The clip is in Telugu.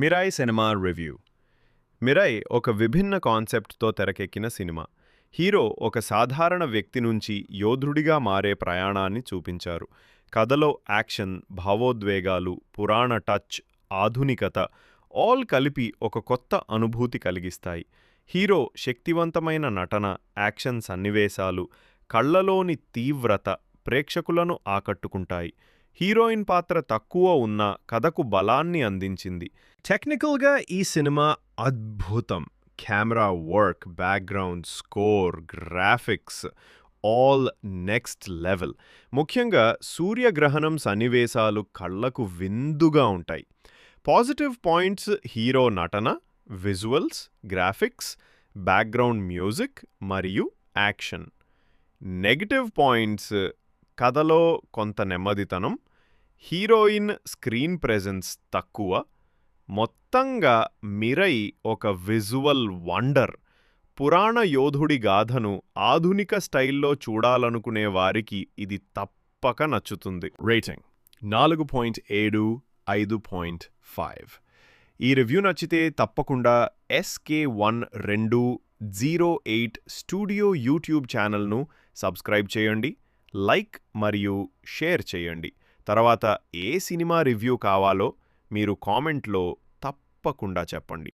Mirai cinema review. మిరాయ్ ఒక విభిన్న కాన్సెప్ట్తో తెరకెక్కిన సినిమా. హీరో ఒక సాధారణ వ్యక్తి నుంచి యోధుడిగా మారే ప్రయాణాన్ని చూపించారు. కథలో యాక్షన్ భావోద్వేగాలు పురాణ టచ్ ఆధునికత ఆల్ కలిపి ఒక కొత్త అనుభూతి కలిగిస్తాయి. హీరో శక్తివంతమైన నటన యాక్షన్ సన్నివేశాలు కళ్ళలోని తీవ్రత ప్రేక్షకులను ఆకట్టుకుంటాయి. హీరోయిన్ పాత్ర తక్కువ ఉన్న కథకు బలాన్ని అందించింది. టెక్నికల్గా ఈ సినిమా అద్భుతం. Camera work background score graphics all next level. ముఖ్యంగా సూర్యగ్రహణం సన్నివేశాలు కళ్ళకు విందుగా ఉంటాయి. పాజిటివ్ పాయింట్స్ హీరో నటన విజువల్స్ గ్రాఫిక్స్ బ్యాక్గ్రౌండ్ మ్యూజిక్ మరియు యాక్షన్. నెగటివ్ పాయింట్స్ కథలో కొంత నెమ్మదితనం హీరోయిన్ స్క్రీన్ ప్రెజెన్స్ తక్కువ. మొత్తంగా మిరై ఒక విజువల్ వండర్. పురాణ యోధుడి గాథను ఆధునిక స్టైల్లో చూడాలనుకునే వారికి ఇది తప్పక నచ్చుతుంది. రేటింగ్ నాలుగు పాయింట్ ఏడు ఐదు పాయింట్ ఫైవ్. ఈ రివ్యూ నచ్చితే తప్పకుండా ఎస్కే వన్ రెండు జీరో ఎయిట్ స్టూడియో యూట్యూబ్ ఛానల్ను సబ్స్క్రైబ్ చేయండి లైక్ మరియు షేర్ చేయండి. తర్వాత ఏ సినిమా రివ్యూ కావాలో మీరు కామెంట్లో తప్పకుండా చెప్పండి.